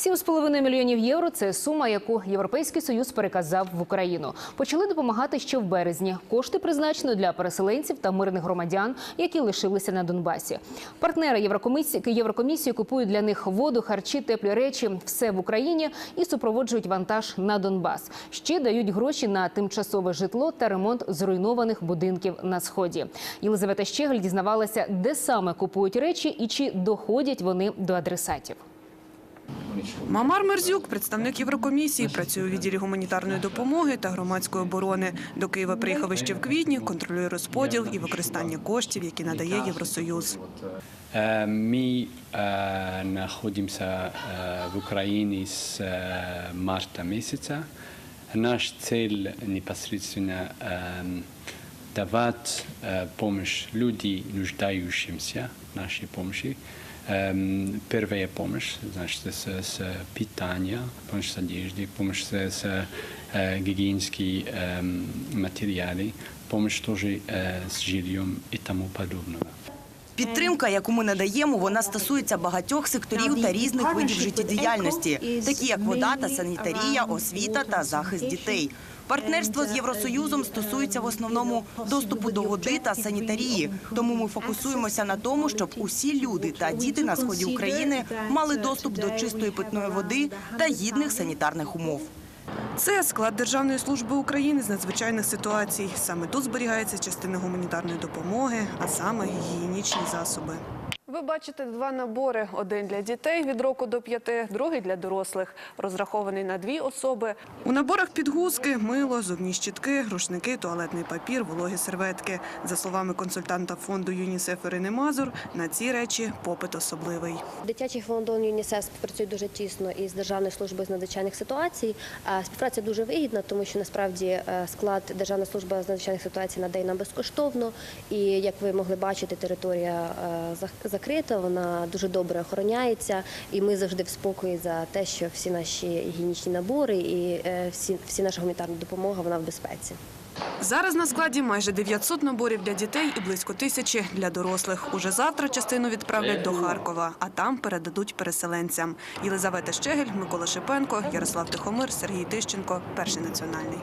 7,5 мільйонів євро це сума, яку Європейський союз переказав в Україну. Почали допомагати ще в березні. Кошти призначено для переселенців та мирних громадян, які лишилися на Донбасі. Партнери Єврокомісії Єврокомісії купують для них воду, харчі, теплі речі, все в Україні і супроводжують вантаж на Донбас. Ще дають гроші на тимчасове житло та ремонт зруйнованих будинків на сході. Єлизавета Щеголь дізнавалася, де саме купують речі і чи доходять вони до адресатів. Мамар Мерзюк, представник Єврокомісії, працює у відділі гуманітарної допомоги та громадської оборони. До Києва приїхав ще в квітні, контролює розподіл і використання коштів, які надає Євросоюз. Е, Ми е, знаходимося е, в Україні з е, марта місяця. Наш цель непосредственно е, давати е, помощь людям, нашей помощи. Эм, Первая помощь, значит, с, с питания, помощь с одеждой, помощь с, с э, гигиенскими эм, материалами, помощь тоже э, с жильем и тому подобного. Підтримка, яку ми надаємо, вона стосується багатьох секторів та різних видів життєдіяльності, такі як вода та санітарія, освіта та захист дітей. Партнерство з Євросоюзом стосується в основному доступу до води та санітарії. Тому ми фокусуємося на тому, щоб усі люди та діти на сході України мали доступ до чистої питної води та гідних санітарних умов. Це склад Державної служби України з надзвичайних ситуацій. Саме тут зберігається частина гуманітарної допомоги, а саме гігієнічні засоби. Ви бачите два набори: один для дітей від року до п'яти, другий для дорослих, розрахований на дві особи. У наборах підгузки, мило, зубні щітки, рушники, туалетний папір, вологі серветки. За словами консультанта фонду ЮНІСЕФ Ірини Мазур, на ці речі попит особливий. Дитячий фонд ООН ЮНІСЕФ співпрацює дуже тісно із Державною службою з надзвичайних ситуацій. Співпраця дуже вигідна, тому що насправді е, склад Державна служба з надзвичайних ситуацій надає нам безкоштовно. І як ви могли бачити, територія е, зак- закрита, вона дуже добре охороняється. І ми завжди в спокої за те, що всі наші гігієнічні набори і е, всі, всі наша гуманітарна допомога вона в безпеці. Зараз на складі майже 900 наборів для дітей і близько тисячі для дорослих. Уже завтра частину відправлять до Харкова, а там передадуть переселенцям. Єлизавета Щегель, Микола Шипенко, Ярослав Тихомир, Сергій Тищенко. Перший національний.